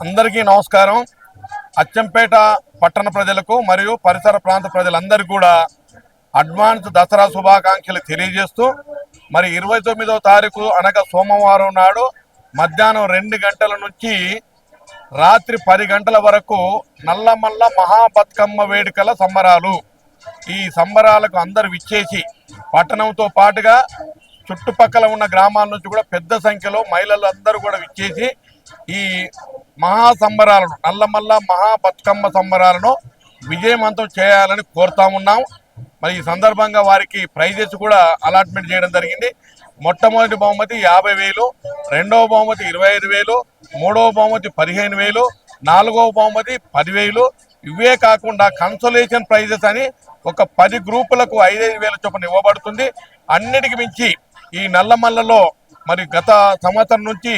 అందరికీ నమస్కారం. అచ్చంపేట పట్టణ ప్రజలకు మరియు పరిసర ప్రాంత ప్రజలందరికీ కూడా అడ్వాన్స్ దసరా శుభాకాంక్షలు తెలియజేస్తూ మరి ఇరవై తొమ్మిదో తారీఖు అనగా సోమవారం నాడు మధ్యాహ్నం రెండు గంటల నుంచి రాత్రి పది గంటల వరకు నల్లమల్ల మహాబతుకమ్మ వేడుకల సంబరాలు. ఈ సంబరాలకు అందరు విచ్చేసి పట్టణంతో పాటుగా చుట్టుపక్కల ఉన్న గ్రామాల నుంచి కూడా పెద్ద సంఖ్యలో మహిళలు అందరూ కూడా విచ్చేసి ఈ మహా సంబరాలను నల్లమల్ల మహా బతుకమ్మ సంబరాలను విజయవంతం చేయాలని కోరుతా ఉన్నాం. మరి ఈ సందర్భంగా వారికి ప్రైజెస్ కూడా అలాట్మెంట్ చేయడం జరిగింది. మొట్టమొదటి బహుమతి యాభై వేలు రెండవ బహుమతి ఇరవై ఐదు వేలు మూడవ బహుమతి పదిహేను వేలు నాలుగవ బహుమతి పదివేలు ఇవే కాకుండా కన్సోలేషన్ ప్రైజెస్ అని ఒక పది గ్రూపులకు ఐదైదు వేల చొప్పున ఇవ్వబడుతుంది. అన్నిటికి మించి ఈ నల్లమల్లలో మరి గత సంవత్సరం నుంచి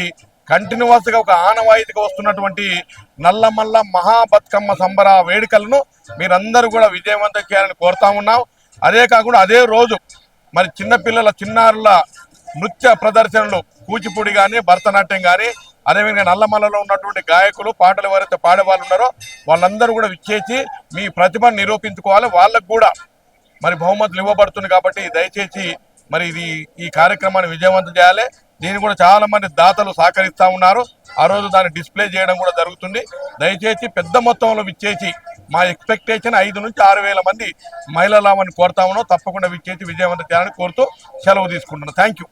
కంటిన్యూస్గా ఒక ఆనవాయితీగా వస్తున్నటువంటి నల్లమల్ల మహాబతుకమ్మ సంబర వేడుకలను మీరందరూ కూడా విజయవంతం చేయాలని కోరుతా ఉన్నాం. అదే కాకుండా అదే రోజు మరి చిన్నపిల్లల చిన్నారుల నృత్య ప్రదర్శనలు కూచిపూడి కానీ భరతనాట్యం కానీ అదేవిధంగా నల్లమల్లలో ఉన్నటువంటి గాయకులు పాటలు ఎవరైతే పాడేవాళ్ళు ఉన్నారో వాళ్ళందరూ కూడా విచ్చేసి మీ ప్రతిభను నిరూపించుకోవాలి. వాళ్ళకు కూడా మరి బహుమతులు ఇవ్వబడుతుంది కాబట్టి దయచేసి మరి ఇది ఈ కార్యక్రమాన్ని విజయవంతం చేయాలి. దీన్ని కూడా చాలా మంది దాతలు సహకరిస్తా ఉన్నారు. ఆ రోజు దాన్ని డిస్ప్లే చేయడం కూడా జరుగుతుంది. దయచేసి పెద్ద మొత్తంలో విచ్చేసి మా ఎక్స్పెక్టేషన్ ఐదు నుంచి ఆరు వేల మంది మహిళలామని కోరుతా ఉన్నాం. తప్పకుండా విచ్చేసి విజయవంతం చేయాలని కోరుతూ సెలవు తీసుకుంటున్నాను. Thank you